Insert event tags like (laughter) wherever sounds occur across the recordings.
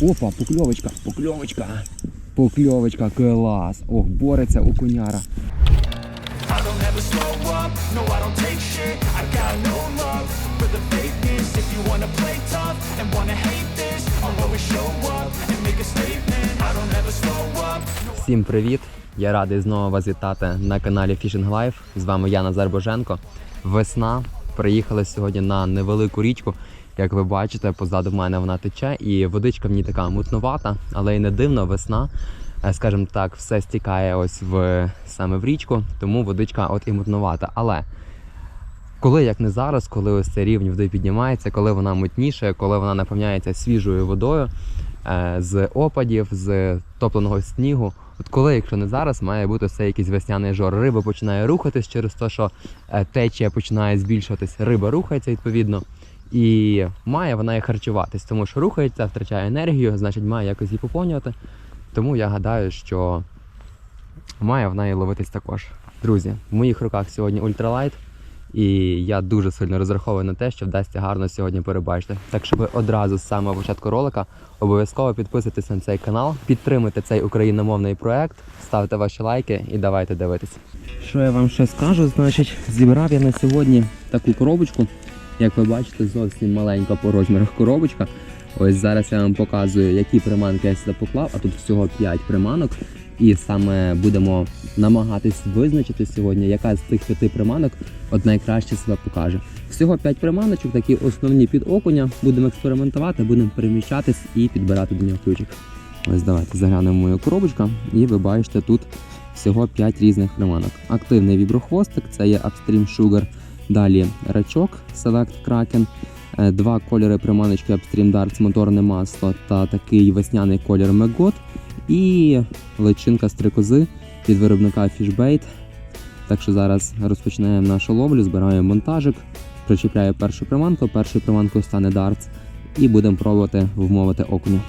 Опа, покльовочка, покльовочка. Покльовочка, клас. Ох, бореться окуняра. Up, no Всім привіт! Я радий знову вас вітати на каналі Fishing Life. З вами я Назар Боженко. Весна. Приїхали сьогодні на невелику річку. Як ви бачите, позаду мене вона тече, і водичка в ній така мутнувата, але й не дивно, весна. Е, Скажімо так, все стікає ось в саме в річку, тому водичка от і мутнувата. Але коли як не зараз, коли ось цей рівень води піднімається, коли вона мутніше, коли вона наповняється свіжою водою е, з опадів, з топленого снігу. От коли, якщо не зараз, має бути все якийсь весняний жор. Риба починає рухатись через те, що е, течія починає збільшуватись, риба рухається відповідно. І має вона і харчуватись, тому що рухається, втрачає енергію, значить має якось її поповнювати. Тому я гадаю, що має вона і ловитись також. Друзі, в моїх руках сьогодні ультралайт, і я дуже сильно розраховую на те, що вдасться гарно сьогодні перебачити. Так що ви одразу з самого початку ролика обов'язково підписуйтесь на цей канал, підтримуйте цей україномовний проект, ставте ваші лайки і давайте дивитися. Що я вам ще скажу? Значить, зібрав я на сьогодні таку коробочку. Як ви бачите, зовсім маленька по розмірах коробочка. Ось зараз я вам показую, які приманки я сюди поклав, а тут всього 5 приманок. І саме будемо намагатись визначити сьогодні, яка з цих п'яти приманок от найкраще себе покаже. Всього 5 приманочок, такі основні під окуня. Будемо експериментувати, будемо переміщатись і підбирати до нього ключик. Ось давайте заглянемо мою коробочку, і ви бачите тут всього 5 різних приманок. Активний віброхвостик, це є Upstream Sugar. Далі рачок Select Kraken, е, два кольори приманочки Upstream Darts, моторне масло та такий весняний колір Мегот. І личинка стрикози від виробника Fishbait. Так що зараз розпочинаємо нашу ловлю, збираємо монтажик, причіпляю першу приманку, першою приманкою стане дартс, і будемо пробувати вмовити окуня.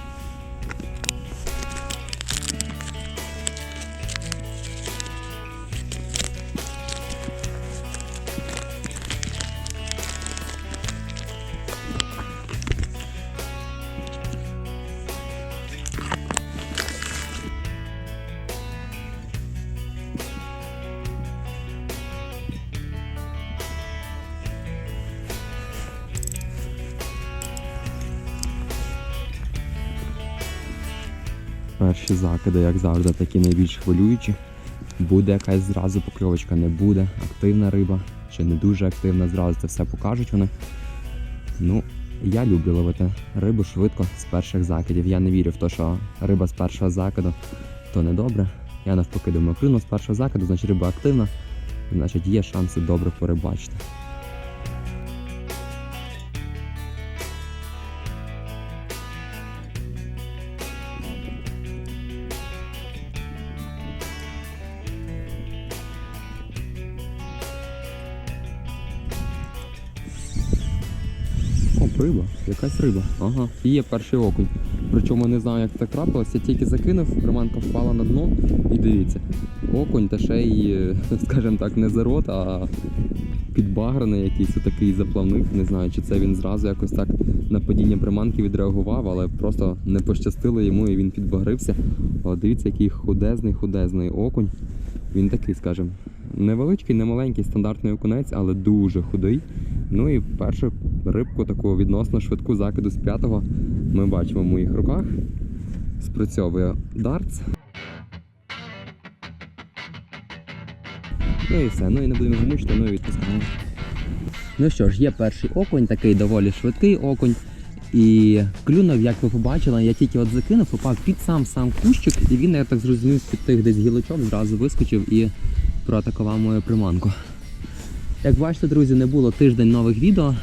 Перші закиди, як завжди, такі найбільш хвилюючі. Буде якась зразу покльовочка, не буде. Активна риба чи не дуже активна, зразу це все покажуть вони. Ну, я люблю ловити рибу швидко з перших закидів. Я не вірю в те, що риба з першого закиду то не добре. Я навпаки думаю, клюнув з першого закиду, значить риба активна, значить є шанси добре порибачити. Риба. Ага, є перший окунь. Причому не знаю, як так трапилося, я тільки закинув, приманка впала на дно і дивіться, окунь та ще й, е, (laughs) скажімо так, не за рот, а підбаграний якийсь отакий заплавник. Не знаю, чи це він зразу якось так на падіння приманки відреагував, але просто не пощастило йому і він підбагрився. О, дивіться, який худезний, худезний окунь. Він такий, скажімо, невеличкий, не маленький, стандартний окунець, але дуже худий. Ну і першу рибку таку відносно швидку закиду з п'ятого ми бачимо в моїх руках. Спрацьовує дартс. Ну і все. Ну і не будемо його мучити, ну і відпускаємо. Ну що ж, є перший окунь, такий доволі швидкий окунь. І клюнув, як ви побачили, я тільки от закинув, попав під сам сам кущик, і він, я так зрозумів, з-під тих десь гілочок зразу вискочив і проатакував мою приманку. Як бачите, друзі, не було тиждень нових відео.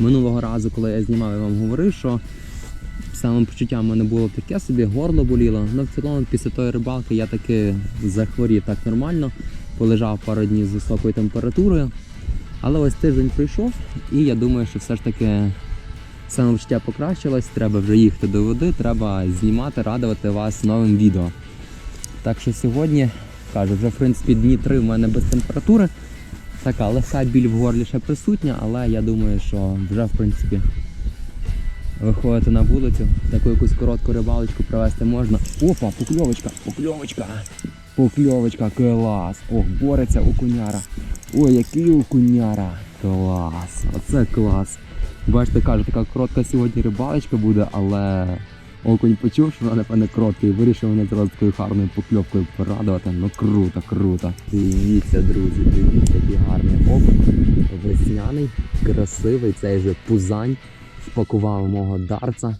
Минулого разу, коли я знімав, я вам говорив, що самопочуття в мене було таке собі, горло боліло. Ну, в цілому, після тої рибалки я таки захворів так нормально, полежав пару днів з високою температурою. Але ось тиждень пройшов, і я думаю, що все ж таки самопочуття покращилось, треба вже їхати до води, треба знімати, радувати вас новим відео. Так що сьогодні, кажу, вже в принципі дні три в мене без температури. Така лиха біль в горлі ще присутня, але я думаю, що вже в принципі Виходити на вулицю, таку якусь коротку рибалочку провести можна. Опа, покльовочка, покльовочка. Покльовочка, клас. Ох, бореться окуняра. Ой, який окуняра. Клас. Оце клас. Бачите, кажу, така коротка сьогодні рибалочка буде, але окунь почув, що вона напевне коротка і вирішив мене зараз такою гарною покльовкою порадувати. Ну круто, круто. Дивіться, друзі, дивіться, який гарний окунь. Весняний, красивий, цей же пузань впакував мого дарца.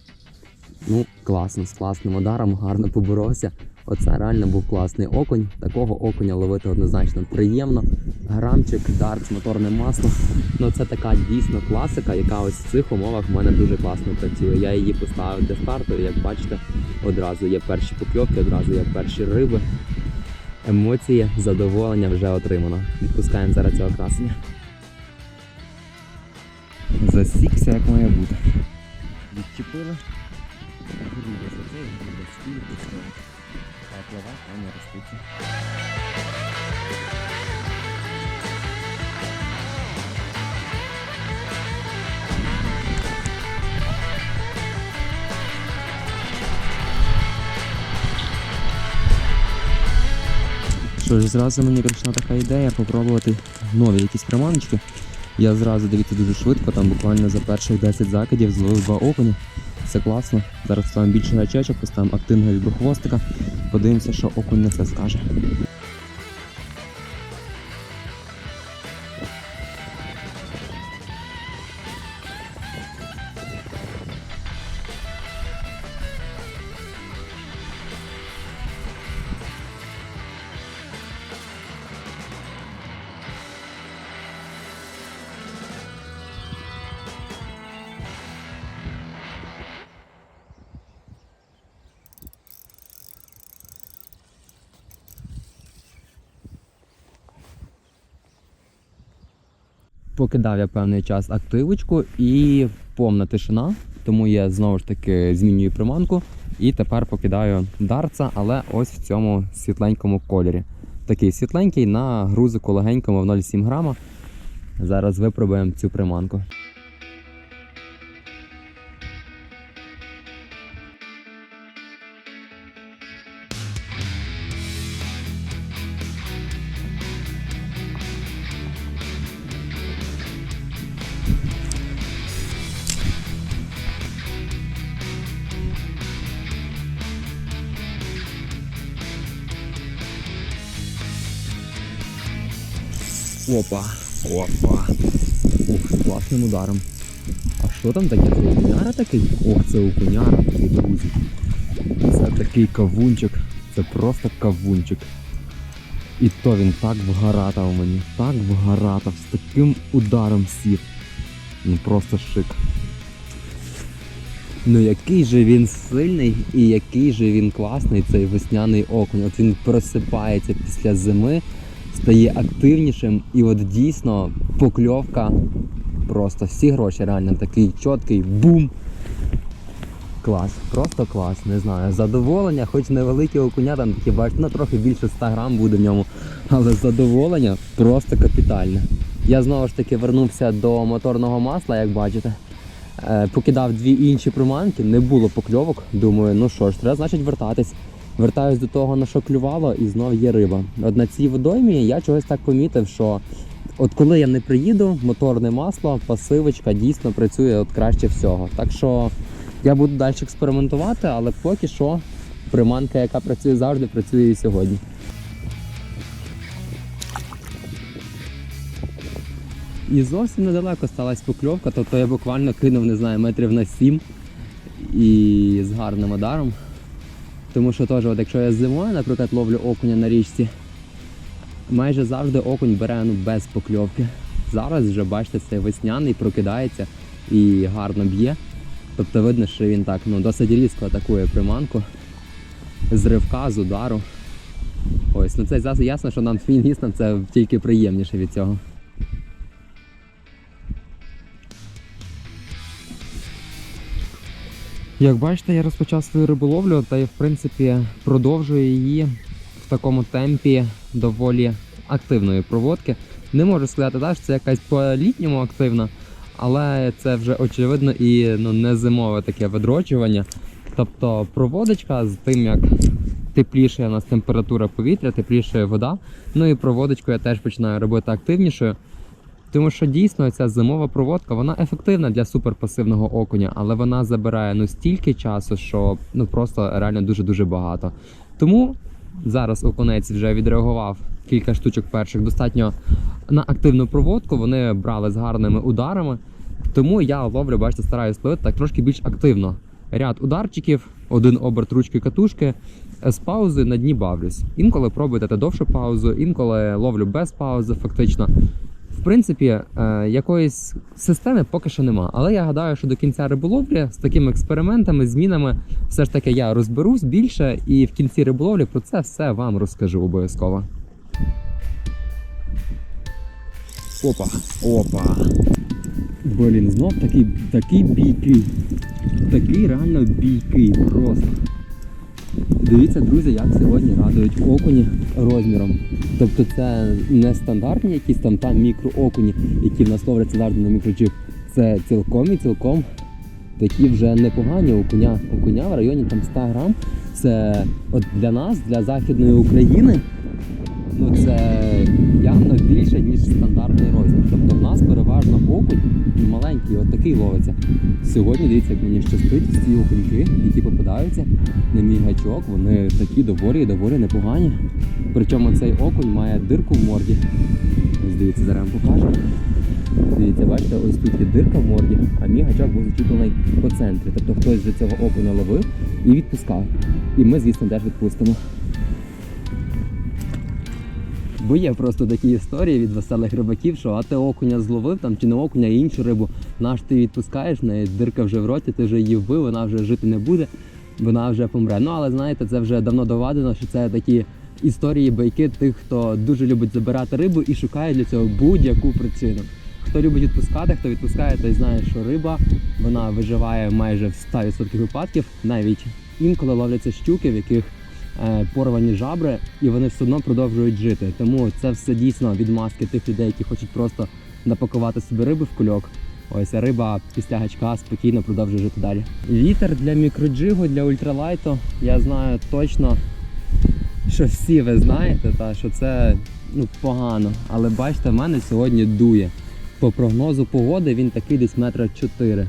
Ну, класно, з класним ударом, гарно поборовся. Оце реально був класний окунь. Такого окуня ловити однозначно приємно. Грамчик, дартс, моторне масло. Ну це така дійсно класика, яка ось в цих умовах в мене дуже класно працює. Я її поставив для старту, і як бачите, одразу є перші покльовки, одразу є перші риби. Емоції, задоволення вже отримано. Відпускаємо зараз цього красення. Засікся, як має бути. Відчепили. Плава, а не роститься. Що ж, зразу мені прийшла така ідея попробувати нові якісь приманочки. Я зразу дивіться дуже швидко, там буквально за перших 10 закидів зловив два окуні. Це класно. Зараз ставимо більше гачечок, поставимо активного віброхвостика. Подивимося, що окунь на це скаже. Покидав я певний час активочку і повна тишина, тому я знову ж таки змінюю приманку і тепер покидаю дарца, але ось в цьому світленькому кольорі. Такий світленький на грузику легенькому в 0,7 грама. Зараз випробуємо цю приманку. Опа, опа. Ух, класним ударом. А що там таке? Це окуняра такий? Ох, це окуняра друзі. Це такий кавунчик. Це просто кавунчик. І то він так вгаратав мені, так вгаратав, з таким ударом сів. Ну просто шик. Ну який же він сильний і який же він класний, цей весняний окунь. От він просипається після зими, стає активнішим і от дійсно покльовка просто всі гроші реально такий чіткий бум. Клас, просто клас, не знаю. Задоволення, хоч невеликі окуня, там такі бачите, ну трохи більше 100 грам буде в ньому, але задоволення просто капітальне. Я знову ж таки вернувся до моторного масла, як бачите. Е, покидав дві інші приманки, не було покльовок. Думаю, ну що ж, треба значить вертатись. Вертаюсь до того, на що клювало, і знов є риба. От на цій водоймі я чогось так помітив, що от коли я не приїду, моторне масло, пасивочка дійсно працює от краще всього. Так що я буду далі експериментувати, але поки що приманка, яка працює завжди, працює і сьогодні. І зовсім недалеко сталася покльовка, тобто я буквально кинув, не знаю, метрів на 7 і з гарним ударом. Тому що теж, от якщо я зимою, наприклад, ловлю окуня на річці, майже завжди окунь бере ну, без покльовки. Зараз вже бачите, цей весняний прокидається і гарно б'є. Тобто видно, що він так ну, досить різко атакує приманку з ривка, з удару. Ось, ну це ясно, що нам фіністам це тільки приємніше від цього. Як бачите, я розпочав свою риболовлю та й в принципі продовжую її в такому темпі доволі активної проводки. Не можу сказати, так, що це якась по-літньому активна, але це вже очевидно і ну, не зимове таке видрочування. Тобто проводочка з тим, як тепліше у нас температура повітря, тепліше вода. Ну і проводочку я теж починаю робити активнішою. Тому що дійсно ця зимова проводка вона ефективна для суперпасивного окуня, але вона забирає ну стільки часу, що ну просто реально дуже дуже багато. Тому зараз окунець вже відреагував кілька штучок перших достатньо на активну проводку. Вони брали з гарними ударами. Тому я ловлю, бачите, стараюсь ловити так трошки більш активно. Ряд ударчиків, один оберт ручки катушки, е, з паузи на дні бавлюсь. Інколи пробую довшу паузу, інколи ловлю без паузи, фактично. В принципі, е, якоїсь системи поки що нема. Але я гадаю, що до кінця риболовлі з такими експериментами, змінами, все ж таки я розберусь більше і в кінці риболовлі про це все вам розкажу обов'язково. Опа, опа. Блін, знов такий, такий бійкий. Такий реально бійкий просто. Дивіться, друзі, як сьогодні радують окуні розміром. Тобто це не стандартні якісь там там мікроокуні, які в нас ловляться завжди на мікроджиг. Це цілком і цілком такі вже непогані окуня. Окуня в районі там 100 грам. Це от для нас, для Західної України, ну це явно більше, ніж стандартний розмір. Переважно окунь маленький, от такий ловиться. Сьогодні дивіться, як мені щастить ці окуньки, які попадаються на мій гачок, вони такі доволі і доволі непогані. Причому цей окунь має дирку в морді. Ось дивіться, зараз вам покажу. Дивіться, бачите, ось тут є дирка в морді, а мій гачок був зачіплений по центрі. Тобто хтось вже цього окуня ловив і відпускав. І ми, звісно, теж відпустимо. Бо є просто такі історії від веселих рибаків, що а ти окуня зловив там чи не окуня, а іншу рибу. Наш ти відпускаєш, в неї дирка вже в роті, ти вже її вбив, вона вже жити не буде, вона вже помре. Ну але знаєте, це вже давно доведено, що це такі історії, байки тих, хто дуже любить забирати рибу і шукає для цього будь-яку причину. Хто любить відпускати, хто відпускає, той знає, що риба вона виживає майже в 100% випадків. Навіть інколи ловляться щуки, в яких порвані жабри, і вони все одно продовжують жити. Тому це все дійсно відмазки тих людей, які хочуть просто напакувати собі риби в кульок. Ось а риба після гачка спокійно продовжує жити далі. Вітер для мікроджигу, для ультралайту. Я знаю точно, що всі ви знаєте, та що це ну погано. Але бачите, в мене сьогодні дує. По прогнозу погоди він такий десь метра 4.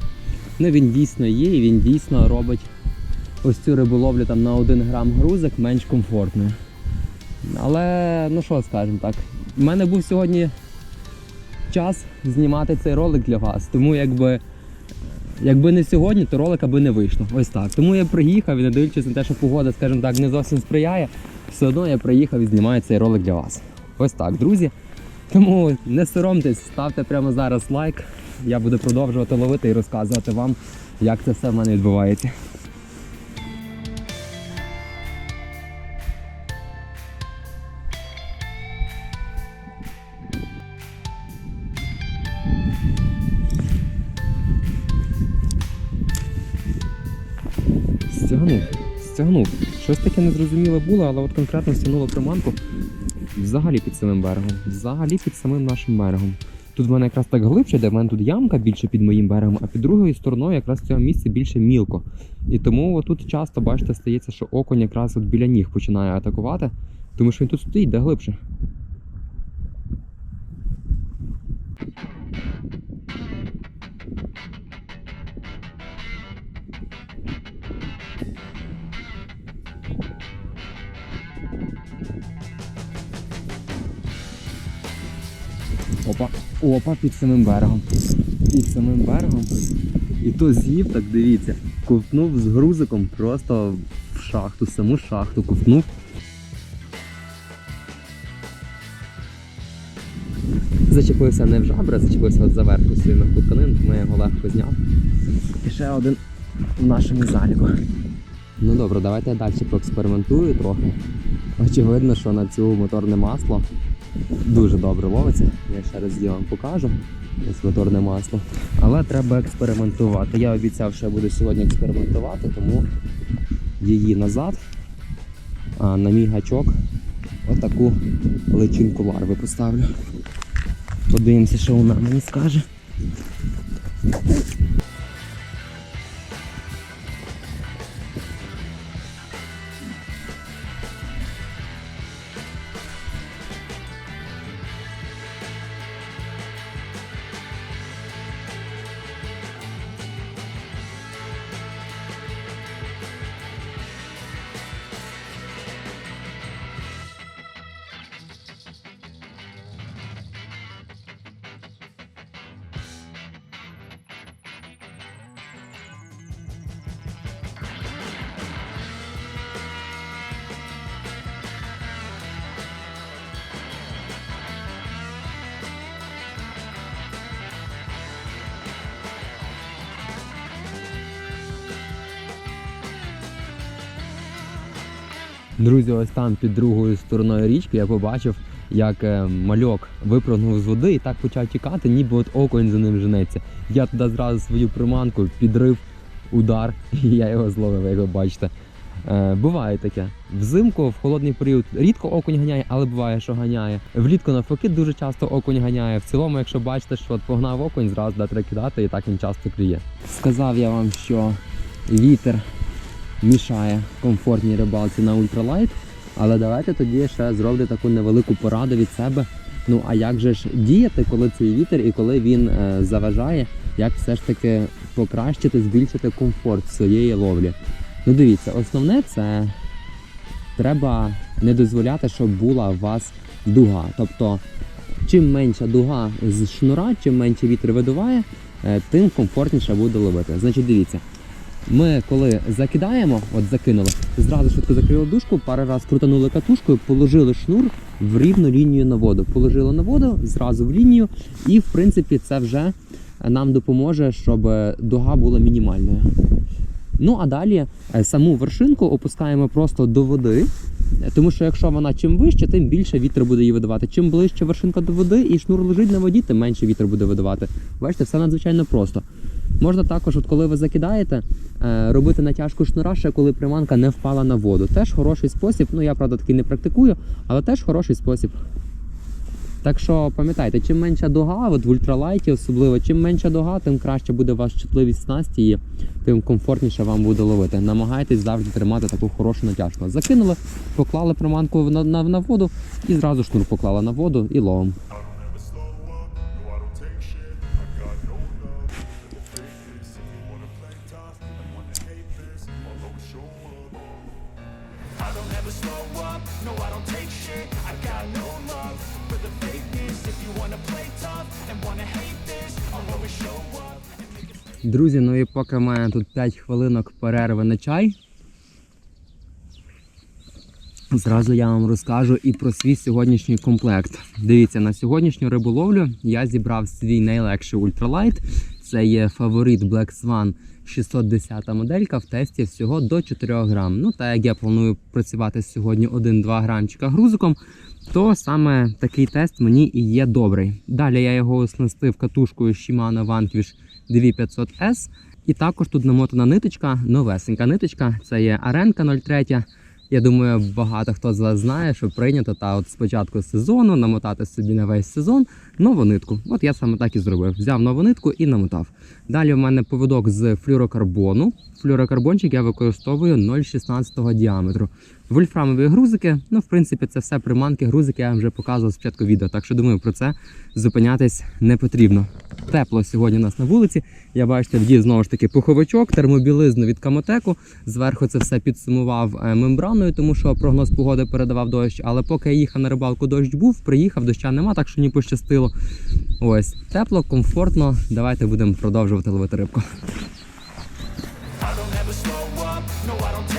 Ну він дійсно є, і він дійсно робить ось цю риболовлю там на 1 грам грузик менш комфортною. Але ну що скажемо так, в мене був сьогодні час знімати цей ролик для вас. Тому якби, якби не сьогодні, то ролика би не вийшло. Ось так. Тому я приїхав і не дивлячись на те, що погода, скажімо так, не зовсім сприяє, все одно я приїхав і знімаю цей ролик для вас. Ось так, друзі. Тому не соромтесь, ставте прямо зараз лайк. Я буду продовжувати ловити і розказувати вам, як це все в мене відбувається. Стягнув. Щось таке незрозуміле було, але от конкретно стягнуло приманку взагалі під самим берегом. Взагалі під самим нашим берегом. Тут в мене якраз так глибше, де в мене тут ямка більше під моїм берегом, а під другою стороною якраз в цьому місці більше мілко. І тому тут часто, бачите, стається, що окунь якраз от біля ніг починає атакувати, тому що він тут стоїть, де глибше. Опа, опа, під самим берегом. Під самим берегом. І то з'їв, так дивіться, ковтнув з грузиком просто в шахту, саму шахту ковтнув. Зачепився не в жабри, зачепився от за верху сильно в тканин, тому я його легко зняв. І ще один в нашому заліку. Ну добре, давайте я далі поекспериментую трохи. Очевидно, що на цю моторне масло дуже добре ловиться. Я ще раз вам покажу. Моторне масло. Але треба експериментувати. Я обіцяв, що я буду сьогодні експериментувати, тому її назад, а на мій гачок отаку личинку ларви поставлю. Подивимося, що вона мені скаже. Друзі, ось там під другою стороною річки я побачив, як е, мальок випрыгнув з води і так почав тікати, ніби от окунь за ним женеться. Я туди зразу свою приманку підрив удар, (laughs) і я його зловив, як ви бачите. Е, буває таке. Взимку в холодний період рідко окунь ганяє, але буває, що ганяє. Влітку навпаки дуже часто окунь ганяє. В цілому, якщо бачите, що от погнав окунь, зразу треба кидати, і так він часто клює. Сказав я вам, що вітер мішає комфортній рибалці на ультралайт. Але давайте тоді ще зроблю таку невелику пораду від себе. Ну а як же ж діяти, коли цей вітер і коли він е, заважає, як все ж таки покращити, збільшити комфорт своєї ловлі? Ну дивіться, основне це треба не дозволяти, щоб була у вас дуга. Тобто, чим менша дуга з шнура, чим менше вітер видуває, е, тим комфортніше буде ловити. Значить, дивіться. Ми коли закидаємо, от закинули, зразу швидко закрили дужку, пару раз крутанули катушкою, положили шнур в рівну лінію на воду. Положили на воду зразу в лінію, і в принципі це вже нам допоможе, щоб дуга була мінімальною. Ну а далі е, саму вершинку опускаємо просто до води. Тому що якщо вона чим вище, тим більше вітер буде її видавати. Чим ближче вершинка до води і шнур лежить на воді, тим менше вітер буде видавати. Бачите, все надзвичайно просто. Можна також, от коли ви закидаєте, е, робити натяжку шнура, ще коли приманка не впала на воду. Теж хороший спосіб. Ну я правда такий не практикую, але теж хороший спосіб. Так що пам'ятайте, чим менша дуга, от в ультралайті особливо, чим менша дуга, тим краще буде ваша чутливість снасті і тим комфортніше вам буде ловити. Намагайтесь завжди тримати таку хорошу натяжку. Закинули, поклали приманку на, на, на воду і зразу шнур поклали на воду і ловом. Друзі, ну і поки в мене тут 5 хвилинок перерви на чай. Зразу я вам розкажу і про свій сьогоднішній комплект. Дивіться, на сьогоднішню риболовлю я зібрав свій найлегший ультралайт. Це є фаворит Black Swan 610 моделька в тесті всього до 4 грам. Ну та як я планую працювати сьогодні 1-2 грамчика грузиком, то саме такий тест мені і є добрий. Далі я його оснастив катушкою Shimano Vanquish 2500S. І також тут намотана ниточка, новесенька ниточка. Це є Аренка 03. Я думаю, багато хто з вас знає, що прийнято та от спочатку сезону намотати собі на весь сезон нову нитку. От я саме так і зробив. Взяв нову нитку і намотав. Далі в мене повідок з флюрокарбону. Флюрокарбончик я використовую 0,16 діаметру. Вольфрамові грузики. Ну, в принципі, це все приманки, грузики я вже показував спочатку відео. Так що думаю, про це зупинятись не потрібно. Тепло сьогодні у нас на вулиці. Я бачите, вдів знову ж таки пуховичок, термобілизну від Камотеку. Зверху це все підсумував е, мембраною, тому що прогноз погоди передавав дощ. Але поки я їхав на рибалку, дощ був, приїхав, доща нема, так що не пощастило. Ось тепло, комфортно. Давайте будемо продовжувати ловити рибку. I don't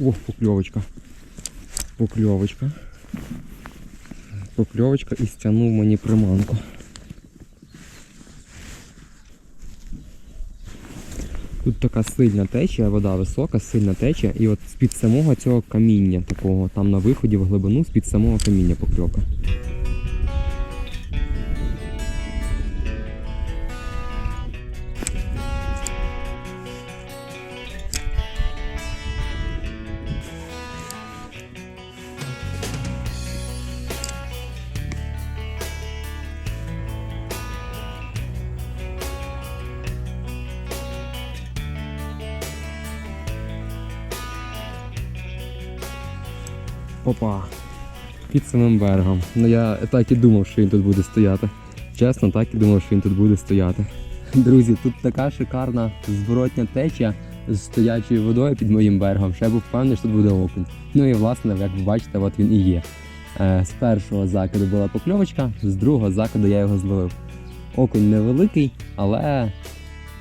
О, покльовочка. Покльовочка. покльовочка і стягнув мені приманку. Тут така сильна течія, вода висока, сильна течія, і от з-під самого цього каміння такого, там на виході в глибину, з-під самого каміння покльовка. Опа. Під самим берегом. Ну я так і думав, що він тут буде стояти. Чесно, так і думав, що він тут буде стояти. Друзі, тут така шикарна зворотня течія з стоячою водою під моїм берегом. Ще я був впевнений, що тут буде окунь. Ну і власне, як ви бачите, от він і є. Е, з першого закиду була покльовочка, з другого закиду я його зловив. Окунь невеликий, але,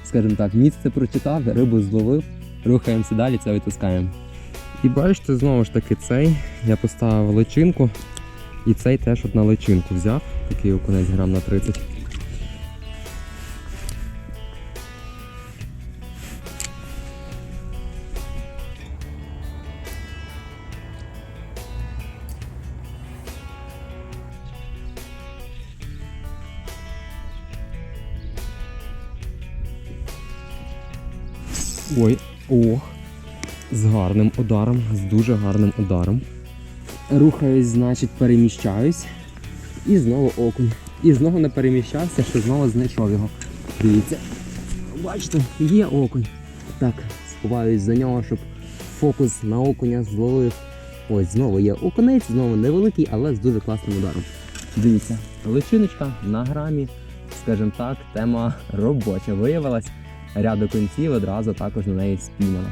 скажімо так, місце прочитав, рибу зловив, рухаємося далі, це витискаємо. І бачите, знову ж таки, цей я поставив личинку, і цей теж от на личинку взяв, такий окунець грам на 30. Ой, ох з гарним ударом, з дуже гарним ударом. Рухаюсь, значить, переміщаюсь. І знову окунь. І знову не переміщався, що знову знайшов його. Дивіться. Бачите, є окунь. Так, сховаюсь за нього, щоб фокус на окуня зловив. Ось знову є окунець, знову невеликий, але з дуже класним ударом. Дивіться, личиночка на грамі, скажімо так, тема робоча виявилась. Ряд окунців одразу також на неї спіймана.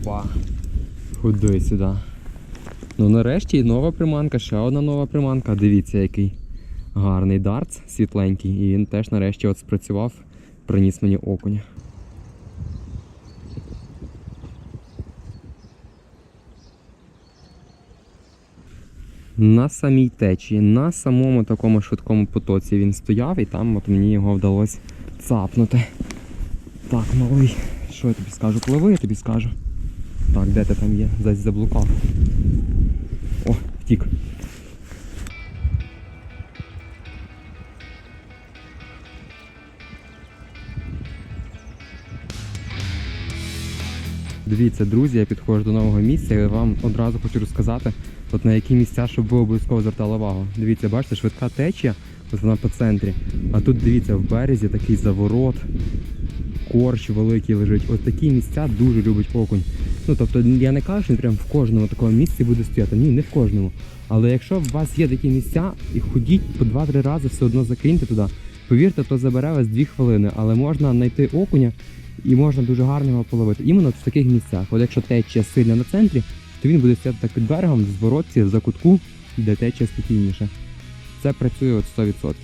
Опа. Ходи сюди. Ну нарешті нова приманка, ще одна нова приманка. Дивіться, який гарний дартс світленький. І він теж нарешті от спрацював, приніс мені окуня. На самій течії, на самому такому швидкому потоці він стояв і там от мені його вдалося цапнути. Так, малий, що я тобі скажу? Пливи, я тобі скажу. Так, де ти там є? Десь заблукав. О, втік. Дивіться, друзі, я підходжу до нового місця і вам одразу хочу розказати, от на які місця, щоб ви обов'язково звертали увагу. Дивіться, бачите, швидка течія, ось вона по центрі. А тут дивіться, в березі такий заворот, корч великий лежить. Ось такі місця дуже любить окунь. Ну тобто я не кажу, що прям в кожному такому місці буде стояти. Ні, не в кожному. Але якщо у вас є такі місця, і ходіть по 2-3 рази все одно закиньте туди. Повірте, то забере вас 2 хвилини, але можна знайти окуня і можна дуже гарно його половити. Іменно в таких місцях. От якщо течія сильна на центрі, то він буде стояти так під берегом, в зворотці, в закутку, де течія спокійніше. Це працює от 100%.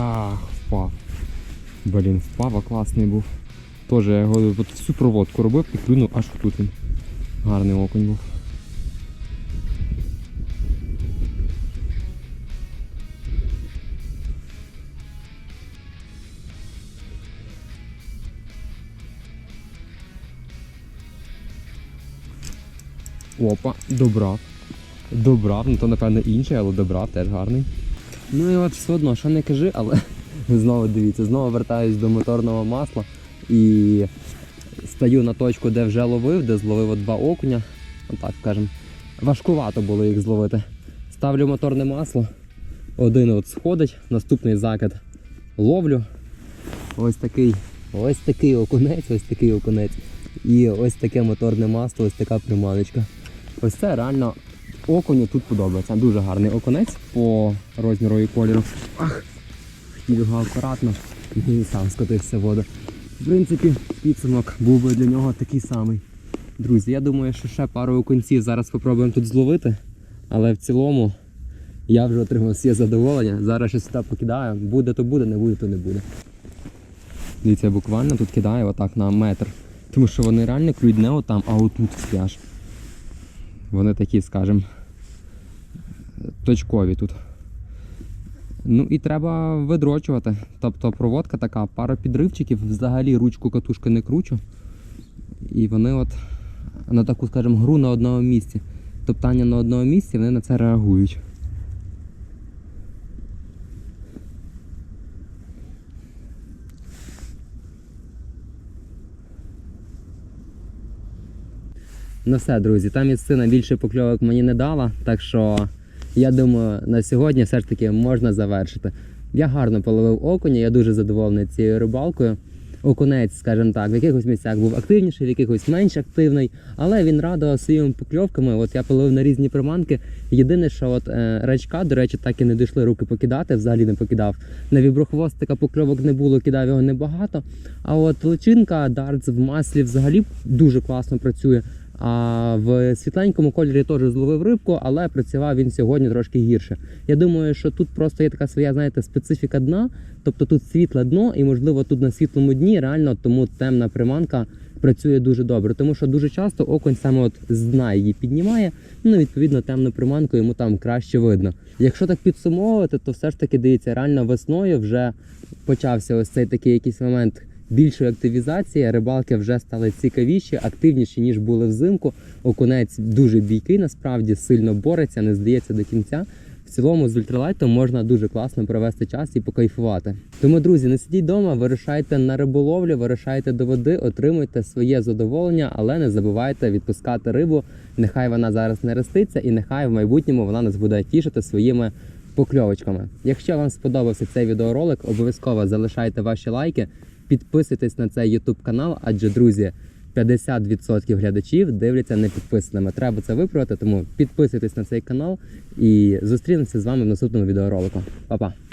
Ах, впав. Блін, впав, а класний був. Тоже я його от всю проводку робив і клюнув аж тут він. Гарний окунь був. Опа, добрав. Добрав, ну то напевно інший, але добрав теж гарний. Ну і от все одно, що не кажи, але (laughs) знову дивіться, знову вертаюсь до моторного масла і стаю на точку, де вже ловив, де зловив два окуня. Отак скажем. Важкувато було їх зловити. Ставлю моторне масло, один от сходить, наступний закид ловлю. Ось такий, ось такий окунець, ось такий окунець. І ось таке моторне масло, ось така приманочка. Ось це реально окуню тут подобається. Дуже гарний окунець по розміру і кольору. Ах, його акуратно і сам скотився в воду. В принципі, підсумок був би для нього такий самий. Друзі, я думаю, що ще пару окунців зараз спробуємо тут зловити. Але в цілому я вже отримав всі задоволення. Зараз ще сюди покидаю. Буде, то буде, не буде, то не буде. Дивіться, я буквально тут кидаю отак на метр. Тому що вони реально клюють не отам, а отут в пляж. Вони такі, скажімо, точкові тут. Ну і треба видрочувати. Тобто проводка така, пара підривчиків, взагалі ручку катушки не кручу. І вони от на таку, скажімо, гру на одному місці. Топтання на одному місці, вони на це реагують. Ну все, друзі, там місцина більше покльовок мені не дала, так що я думаю, на сьогодні все ж таки можна завершити. Я гарно половив окуня, я дуже задоволений цією рибалкою. Окунець, скажімо так, в якихось місцях був активніший, в якихось менш активний, але він радував своїми покльовками. От я половив на різні приманки. Єдине, що от е, рачка, до речі, так і не дійшли руки покидати, взагалі не покидав. На віброхвостика покльовок не було, кидав його небагато. А от личинка, дартс в маслі взагалі дуже класно працює. А в світленькому кольорі теж зловив рибку, але працював він сьогодні трошки гірше. Я думаю, що тут просто є така своя, знаєте, специфіка дна. Тобто тут світле дно, і можливо тут на світлому дні реально тому темна приманка працює дуже добре. Тому що дуже часто окунь саме от з дна її піднімає. Ну відповідно темну приманку йому там краще видно. Якщо так підсумовувати, то все ж таки дивіться, реально весною вже почався ось цей такий якийсь момент більшої активізації. Рибалки вже стали цікавіші, активніші ніж були взимку. Окунець дуже бійкий, насправді сильно бореться, не здається до кінця. В цілому з ультралайтом можна дуже класно провести час і покайфувати. Тому, друзі, не сидіть вдома, вирушайте на риболовлю, вирушайте до води, отримуйте своє задоволення, але не забувайте відпускати рибу. Нехай вона зараз не роститься, і нехай в майбутньому вона нас буде тішити своїми покльовочками. Якщо вам сподобався цей відеоролик, обов'язково залишайте ваші лайки, підписуйтесь на цей YouTube канал, адже друзі. 50% глядачів дивляться не підписаними. Треба це виправити, тому підписуйтесь на цей канал і зустрінемося з вами в наступному відеоролику. Па-па!